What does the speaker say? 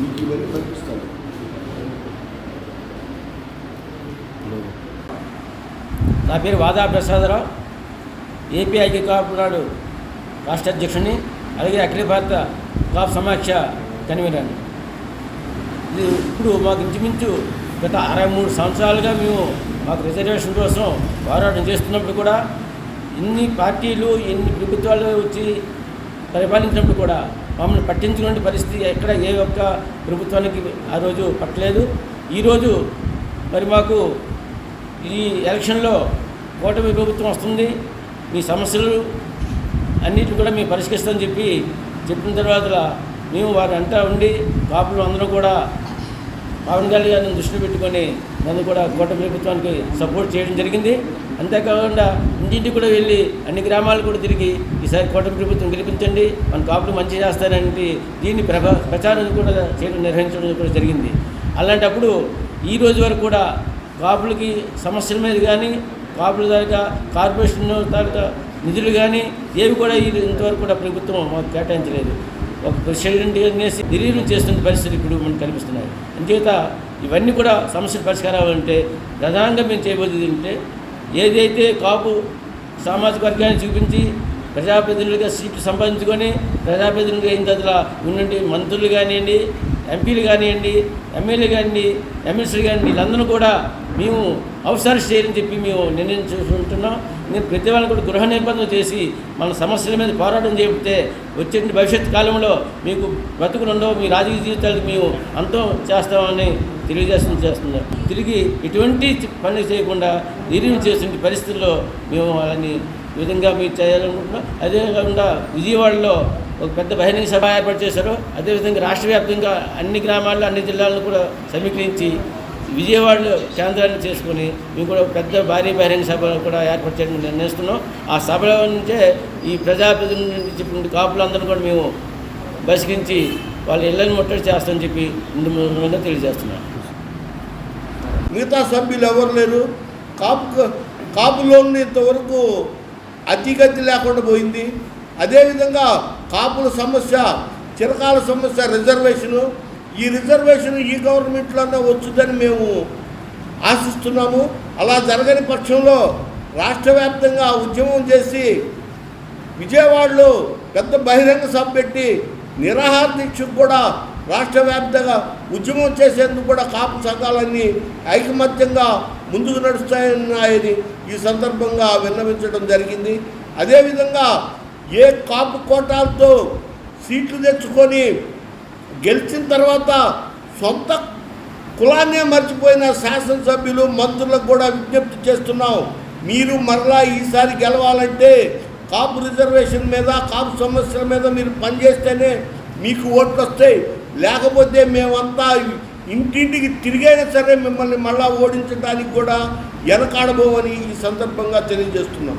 మీకు ఇవన్నీ కనిపిస్తాను నా పేరు వాదా ప్రసాదరావు ఏపీ ఐక్య కాపు నాడు రాష్ట్ర అధ్యక్షుడిని అలాగే అఖిల భారత కాపు సమాఖ్య కన్వీనర్ని ఇది ఇప్పుడు మాకు ఇంచుమించు గత అరవై మూడు సంవత్సరాలుగా మేము మాకు రిజర్వేషన్ కోసం పోరాటం చేస్తున్నప్పుడు కూడా ఇన్ని పార్టీలు ఎన్ని ప్రభుత్వాలు వచ్చి పరిపాలించినప్పుడు కూడా మమ్మల్ని పట్టించుకునే పరిస్థితి ఎక్కడ ఏ ఒక్క ప్రభుత్వానికి ఆ రోజు పట్టలేదు. ఈరోజు మరి మాకు ఈ ఎలక్షన్లో కూటమి ప్రభుత్వం వస్తుంది. మీ సమస్యలు అన్నిటిని కూడా మేము పరిష్కరిస్తామని చెప్పి చెప్పిన తర్వాత మేము వారి అంటా ఉండి కాపులు అందరూ కూడా పవన్ కళ్యాణ్ దృష్టిలో పెట్టుకొని నన్ను కూడా కూటమి ప్రభుత్వానికి సపోర్ట్ చేయడం జరిగింది. అంతేకాకుండా ఇంటింటికి కూడా వెళ్ళి అన్ని గ్రామాలు కూడా తిరిగి ఈసారి కూటమి ప్రభుత్వం గెలిపించండి మన కాపులు మంచి చేస్తారంటే దీన్ని ప్రభా ప్రచారం కూడా చేయడం నిర్వహించడం కూడా జరిగింది. అలాంటప్పుడు ఈ రోజు వరకు కూడా కాపులకి సమస్యల మీద కానీ కాపుల దాకా కార్పొరేషన్ తాలూకా నిధులు కానీ ఏవి కూడా ఇంతవరకు కూడా ప్రభుత్వం మాకు కేటాయించలేదు. ఒక ప్రెసిడెంట్ అనేసి నిర్వీర్యం చేస్తున్న పరిస్థితి ఇప్పుడు మనకు కనిపిస్తున్నాయి. అంచేత ఇవన్నీ కూడా సమస్యలు పరిష్కారాలు అంటే ప్రధానంగా మేము చేయబోయేది అంటే ఏదైతే కాపు సామాజిక వర్గాన్ని చూపించి ప్రజాప్రతినిధులుగా సీట్లు సంపాదించుకొని ప్రజాప్రతినిధులుగా అయిన తర్వాత ఉన్నటువంటి మంత్రులు కానివ్వండి ఎంపీలు కానివ్వండి ఎమ్మెల్యే కానివ్వండి ఎమ్మెల్సీలు కానివ్వండి వీళ్ళందరూ కూడా మేము అవసరం చేయాలని చెప్పి మేము నిర్ణయించుకుంటున్నాం నేను ప్రతి వాళ్ళని కూడా గృహ నిర్బంధం చేసి మన సమస్యల మీద పోరాటం చేపితే వచ్చే భవిష్యత్ కాలంలో మీకు బతుకులుండో మీ రాజకీయ జీవితాలకు మేము అంతం చేస్తామని తెలియజేస్తుంది చేస్తున్నాం. తిరిగి ఎటువంటి పని చేయకుండా నిర్ణయం చేసిన పరిస్థితుల్లో మేము వాళ్ళని విధంగా మీరు చేయాలనుకుంటున్నాం. అదేవిధంగా విజయవాడలో ఒక పెద్ద బహిరంగ సభ ఏర్పాటు చేశారు. అదేవిధంగా రాష్ట్ర వ్యాప్తంగా అన్ని గ్రామాల్లో అన్ని జిల్లాలను కూడా సమీకరించి విజయవాడలో కేంద్రాన్ని చేసుకుని మేము కూడా పెద్ద భారీ బహిరంగ సభ కూడా ఏర్పాటు చేయడం నిర్ణయిస్తున్నాం ఆ సభలో నుంచే ఈ ప్రజాప్రతినిధుల నుంచి చెప్పిన కాపులందరూ కూడా మేము బసికించి వాళ్ళ ఇళ్ళని ముట్టడి చేస్తామని చెప్పి ముందు ముందుగా తెలియజేస్తున్నాం. మిగతా సభ్యులు ఎవరు లేరు? కాపు కాపులోని ఇంతవరకు అతిగతి లేకుండా పోయింది. అదేవిధంగా కాపుల సమస్య చిరకాల సమస్య రిజర్వేషను ఈ రిజర్వేషన్ ఈ గవర్నమెంట్లోనే వచ్చుదని మేము ఆశిస్తున్నాము. అలా జరగని పక్షంలో రాష్ట్ర వ్యాప్తంగా ఉద్యమం చేసి విజయవాడలో పెద్ద బహిరంగ సభ పెట్టి నిరాహార దీక్షకు కూడా రాష్ట్ర వ్యాప్తంగా ఉద్యమం చేసేందుకు కూడా కాపు సంఘాలన్నీ ఐకమత్యంగా ముందుకు నడుస్తాయన్నాయని ఈ సందర్భంగా విన్నవించడం జరిగింది. అదేవిధంగా ఏ కాపు కోటాలతో సీట్లు తెచ్చుకొని గెలిచిన తర్వాత సొంత కులాన్నే మర్చిపోయిన శాసనసభ్యులు మంత్రులకు కూడా విజ్ఞప్తి చేస్తున్నాం. మీరు మరలా ఈసారి గెలవాలంటే కాపు రిజర్వేషన్ మీద కాపు సమస్యల మీద మీరు పనిచేస్తేనే మీకు ఓట్లు వస్తాయి లేకపోతే మేమంతా ఇంటింటికి తిరిగైనా సరే మిమ్మల్ని మళ్ళా ఓడించడానికి కూడా వెనకాడబోమని ఈ సందర్భంగా తెలియజేస్తున్నాం.